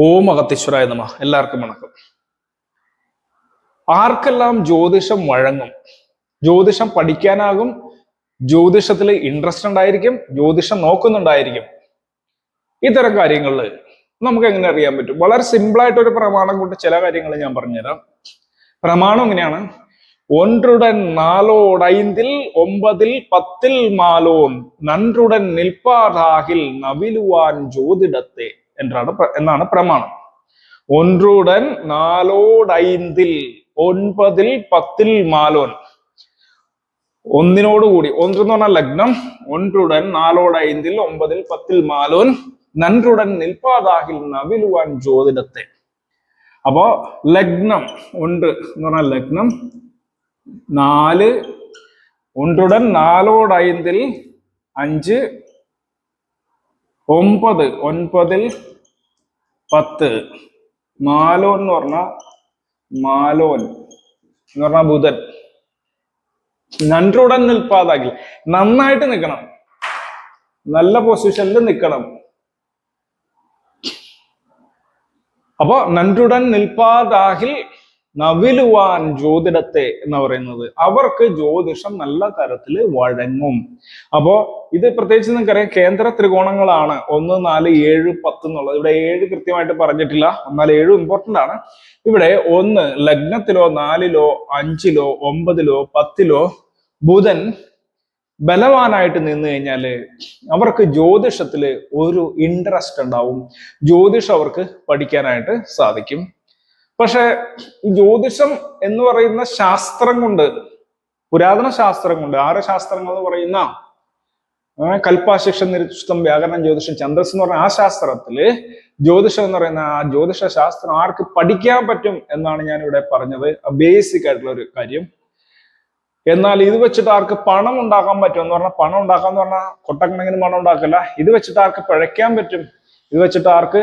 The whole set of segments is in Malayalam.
ഓം അകത്തീശ്വരായ നമ. എല്ലാവർക്കും വണക്കം. ആർക്കെല്ലാം ജ്യോതിഷം വഴങ്ങും? ജ്യോതിഷം പഠിക്കാനാകും? ജ്യോതിഷത്തിൽ ഇൻട്രസ്റ്റ് ഉണ്ടായിരിക്കും? ജ്യോതിഷം നോക്കുന്നുണ്ടായിരിക്കും? ഇത്തരം കാര്യങ്ങളിൽ നമുക്ക് എങ്ങനെ അറിയാൻ പറ്റും? വളരെ സിമ്പിളായിട്ട് ഒരു പ്രമാണം കൊണ്ട് ചില കാര്യങ്ങൾ ഞാൻ പറഞ്ഞുതരാം. പ്രമാണം എങ്ങനെയാണ്? ഒൻറുടൻ നാലോടൈന്തിൽ ഒമ്പതിൽ പത്തിൽ മാലോൻ നൻറുടൻ നിൽപ്പാറാകിൽ നവിലുവാൻ ജ്യോതിടത്തെ. എന്നാണ് എന്നാണ് പ്രമാണം. ഒൻറുടൻ നാലോടൈന്തിൽ ഒൻപതിൽ പത്തിൽ മാലോൻ. ഒന്നിനോടുകൂടി ഒന്ന് എന്ന് പറഞ്ഞാൽ ലഗ്നം ഒൻറുടൻ നാലോടൈന്തിൽ ഒമ്പതിൽ പത്തിൽ മാലോൻ നൻറുടൻ നിൽപ്പാതാകിൽ നവിലുവാൻ ജ്യോതിടത്തെ. അപ്പോ ലഗ്നം ഉണ്ട് എന്ന് പറഞ്ഞാൽ ലഗ്നം നാല് ഒൻറുടൻ നാലോടൈന്തിൽ അഞ്ച് ഒമ്പത് ഒൻപതിൽ പത്ത്. മാലോൻ എന്ന് പറഞ്ഞ മാലോൻ എന്ന് പറഞ്ഞ ബുധൻ. നൻറുടൻ നിൽപ്പാതാകിൽ നന്നായിട്ട് നിൽക്കണം നല്ല പൊസിഷനിൽ നിൽക്കണം അപ്പോ നൻറുടൻ നിൽപ്പാതാകിൽ നവിലുവാൻ ജ്യോതിടത്തെ എന്ന് പറയുന്നത് അവർക്ക് ജ്യോതിഷം നല്ല തരത്തിൽ വഴങ്ങും. അപ്പോ ഇത് പ്രത്യേകിച്ച് നിങ്ങൾക്കറിയാം കേന്ദ്ര ത്രികോണങ്ങളാണ്. ഒന്ന് നാല് ഏഴ് പത്ത് എന്നുള്ളത്. ഇവിടെ ഏഴ് കൃത്യമായിട്ട് പറഞ്ഞിട്ടില്ല. എന്നാൽ ഏഴും ഇമ്പോർട്ടന്റ് ആണ്. ഇവിടെ ഒന്ന് ലഗ്നത്തിലോ നാലിലോ അഞ്ചിലോ ഒമ്പതിലോ പത്തിലോ ബുധൻ ബലവാനായിട്ട് നിന്ന് കഴിഞ്ഞാൽ അവർക്ക് ജ്യോതിഷത്തിൽ ഒരു ഇൻട്രസ്റ്റ് ഉണ്ടാവും. ജ്യോതിഷം അവർക്ക് പഠിക്കാനായിട്ട് സാധിക്കും. പക്ഷെ ഈ ജ്യോതിഷം എന്ന് പറയുന്ന ശാസ്ത്രം കൊണ്ട് പുരാതന ശാസ്ത്രം കൊണ്ട് ആറ് ശാസ്ത്രങ്ങൾ എന്ന് പറയുന്ന കൽപ്പാശിക്ഷ നിരുഷ്ടം വ്യാകരണം ജ്യോതിഷം ഛന്ദസ് എന്ന് പറഞ്ഞ ആ ശാസ്ത്രത്തിൽ ജ്യോതിഷം എന്ന് പറയുന്ന ആ ജ്യോതിഷ ശാസ്ത്രം ആർക്ക് പഠിക്കാൻ പറ്റും എന്നാണ് ഞാൻ ഇവിടെ പറഞ്ഞത് ബേസിക് ആയിട്ടുള്ള ഒരു കാര്യം. എന്നാൽ ഇത് വെച്ചിട്ട് ആർക്ക് പണം ഉണ്ടാക്കാൻ പറ്റും എന്ന് പറഞ്ഞാൽ പണം ഉണ്ടാക്കാൻ എന്ന് പറഞ്ഞാൽ കൊട്ടക്കണക്കിന് പണം ഉണ്ടാക്കില്ല. ഇത് വെച്ചിട്ട് ആർക്ക് പിഴയ്ക്കാൻ പറ്റും? ഇത് വെച്ചിട്ട് ആർക്ക്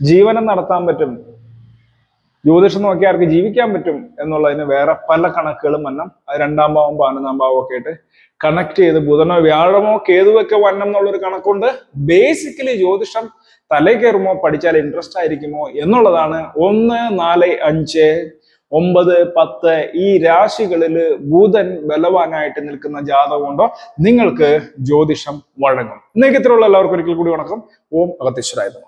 ജീവനം നടത്താൻ പറ്റും? ജ്യോതിഷം നോക്കി ആർക്ക് ജീവിക്കാൻ പറ്റും എന്നുള്ളതിന് വേറെ പല കണക്കുകളും വന്നം രണ്ടാം ഭാവം പതിനൊന്നാം ഭാവം ഒക്കെ ആയിട്ട് കണക്ട് ചെയ്ത് ബുധനോ വ്യാഴമോ കേതുവൊക്കെ വന്നം എന്നുള്ളൊരു കണക്കുണ്ട്. ബേസിക്കലി ജ്യോതിഷം തലേ കയറുമോ പഠിച്ചാൽ ഇൻട്രസ്റ്റ് ആയിരിക്കുമോ എന്നുള്ളതാണ് ഒന്ന് നാല് അഞ്ച് ഒമ്പത് പത്ത് ഈ രാശികളിൽ ബുധൻ ബലവാനായിട്ട് നിൽക്കുന്ന ജാതകമുണ്ടോ നിങ്ങൾക്ക് ജ്യോതിഷം വഴങ്ങും. ഇന്നേക്ക് ഇത്രയുള്ള എല്ലാവർക്കും ഒരിക്കൽ കൂടി വണക്കം. ഓം അഗത്തീശ്വരായത്